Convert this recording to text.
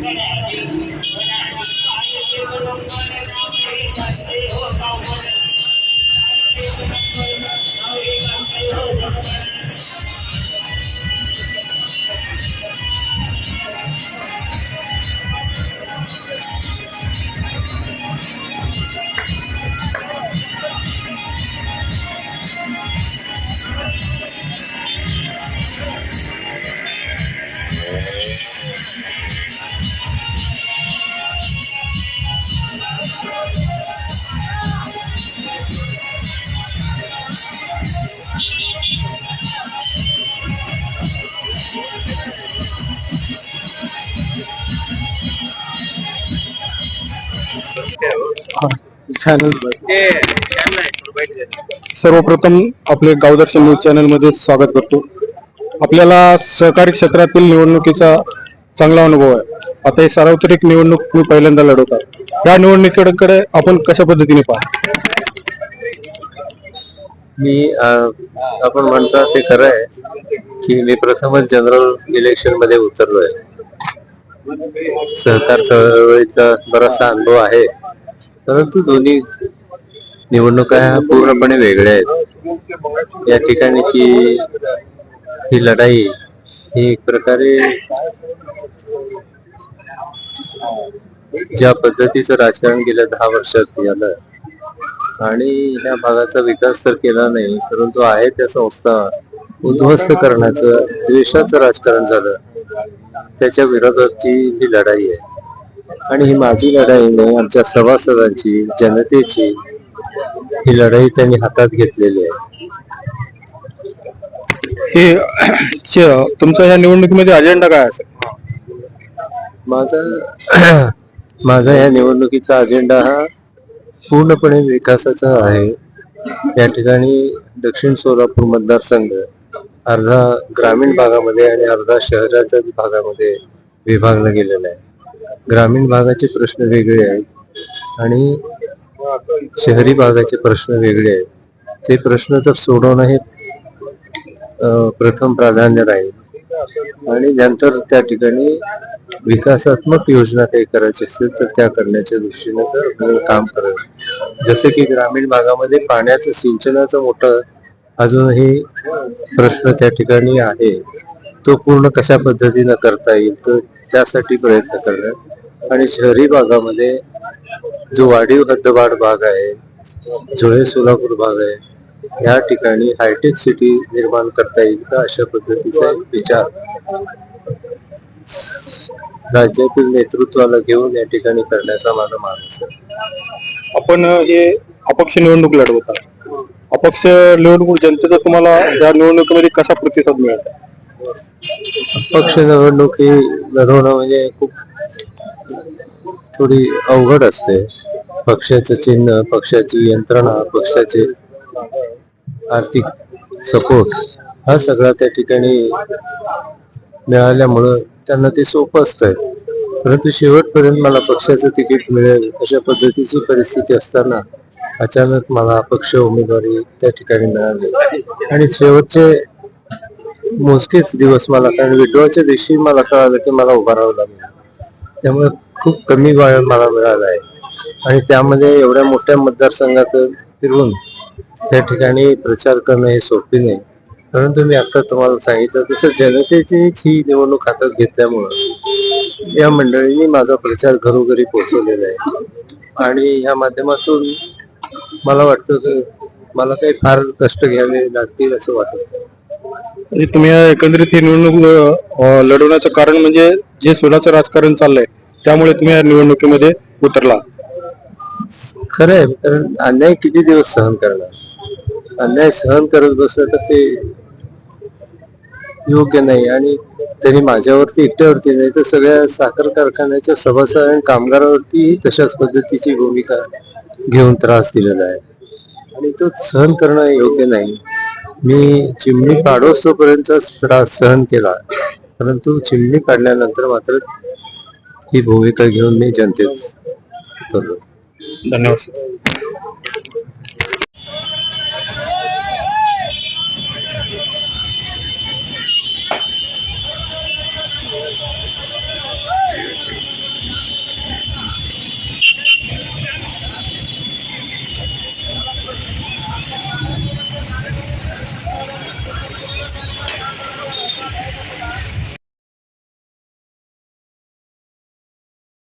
Yeah. सर्वप्रथम आपले गावदर्शन news चॅनलमध्ये स्वागत करतो. आपल्याला सहकारी क्षेत्रातील निवडणुकीचा चांगला अनुभव आहे. आता ही सार्वत्रिक निवडणूक मी पहिल्यांदा लढवतो. या निवडणुकीकडे आपण कशा पद्धतीने पाहतो मी आपण म्हणतो ते खरं आहे की मी प्रथमच जनरल इलेक्शनमध्ये उतरलोय. सहकार चळवळीचा बराचसा अनुभव आहे. परंतु दोन्ही निवडणुका ह्या पूर्णपणे वेगळ्या आहेत. या ठिकाणीची ही लढाई ही एक प्रकारे ज्या पद्धतीचं राजकारण गेल्या दहा वर्षात झालं आणि ह्या भागाचा विकास तर केला नाही परंतु आहे त्या संस्था उद्ध्वस्त करण्याचं द्वेषाचं राजकारण झालं. त्याच्या विरोधाची ही लढाई आहे. आणि ही माझी लढाई नाही आमच्या सभासदांची जनतेची ही लढाई त्यांनी हातात घेतलेली आहे. हे च- तुमचा या निवडणुकीमध्ये अजेंडा काय असेल? माझा माझा या निवडणुकीचा अजेंडा हा पूर्णपणे विकासाचा आहे. या ठिकाणी दक्षिण सोलापूर मतदारसंघ अर्धा ग्रामीण भागामध्ये आणि अर्धा शहराच्या भागामध्ये विभागला गेलेला आहे. ग्रामीण भागाचे प्रश्न वेगळे आहेत आणि शहरी भागाचे प्रश्न वेगळे आहेत. ते प्रश्न तर सोडवणं हे प्रथम प्राधान्य राहील. आणि नंतर त्या ठिकाणी विकासात्मक योजना काही करायची असतील तर त्या करण्याच्या दृष्टीने तर आपल्याला काम करावं जसे की ग्रामीण भागामध्ये पाण्याचं सिंचनाचं मोठं अजूनही प्रश्न त्या ठिकाणी आहे. तो पूर्ण कशा पद्धतीनं करता येईल तर त्यासाठी प्रयत्न करणार. आणि शहरी भागामध्ये जो वाढीव हद्दवाढ भाग आहे जुळे सोलापूर भाग आहे या ठिकाणी हायटेक सिटी निर्माण करता येईल का अशा पद्धतीचा एक विचार. राज्यातील नेतृत्वाला घेऊन या ठिकाणी करण्याचा माझा मानस आहे. आपण हे अपक्ष निवडणूक लढवत अपक्ष निवडणूक जनतेचा तुम्हाला या निवडणुकीमध्ये कसा प्रतिसाद मिळाला? पक्ष निवडणूक ही लढवणं म्हणजे खूप थोडी अवघड असते. पक्षाचं चिन्ह पक्षाची यंत्रणा पक्षाचे आर्थिक सपोर्ट हा सगळा त्या ठिकाणी मिळाल्यामुळं त्यांना ते सोपं असतंय. परंतु शेवटपर्यंत मला पक्षाचं तिकीट मिळेल अशा पद्धतीची परिस्थिती असताना अचानक मला अपक्ष उमेदवारी त्या ठिकाणी मिळाली. आणि शेवटचे मोजकेच दिवस मला कारण विड्रॉच्या दिवशी मला कळालं की मला उभारावं लागलं. त्यामुळे खूप कमी वेळ मला मिळाला आहे. आणि त्यामध्ये एवढ्या मोठ्या मतदारसंघात फिरून त्या ठिकाणी प्रचार करणं हे सोपे नाही. परंतु मी आता तुम्हाला सांगितलं तसं जनतेचीच ही निवडणूक हातात घेतल्यामुळं या मंडळींनी माझा प्रचार घरोघरी पोहोचवलेला आहे. आणि या माध्यमातून मला वाटतं की मला काही फार कष्ट घ्यावे लागतील असं वाटत. म्हणजे तुम्ही एकंदरीत ही निवडणूक लढवण्याचं कारण म्हणजे जे सोलाचं राजकारण चाललंय त्यामुळे तुम्ही या निवडणुकीमध्ये उतरला. खरं आहे कारण अन्याय किती दिवस सहन करणार? अन्याय सहन करत बसलं तर ते योग्य नाही. आणि त्यांनी माझ्यावरती एकट्यावरती नाही तर सगळ्या साखर कारखान्याच्या सभासद आणि कामगारावरती तशाच पद्धतीची भूमिका घेऊन त्रास दिलेला आहे. आणि तो सहन करणं योग्य नाही. मी चिमणी पाडोसोपर्यंतचा त्रास सहन केला. परंतु चिमणी काढल्यानंतर मात्र ही भूमिका घेऊन मी जनतेत उतरलो. धन्यवाद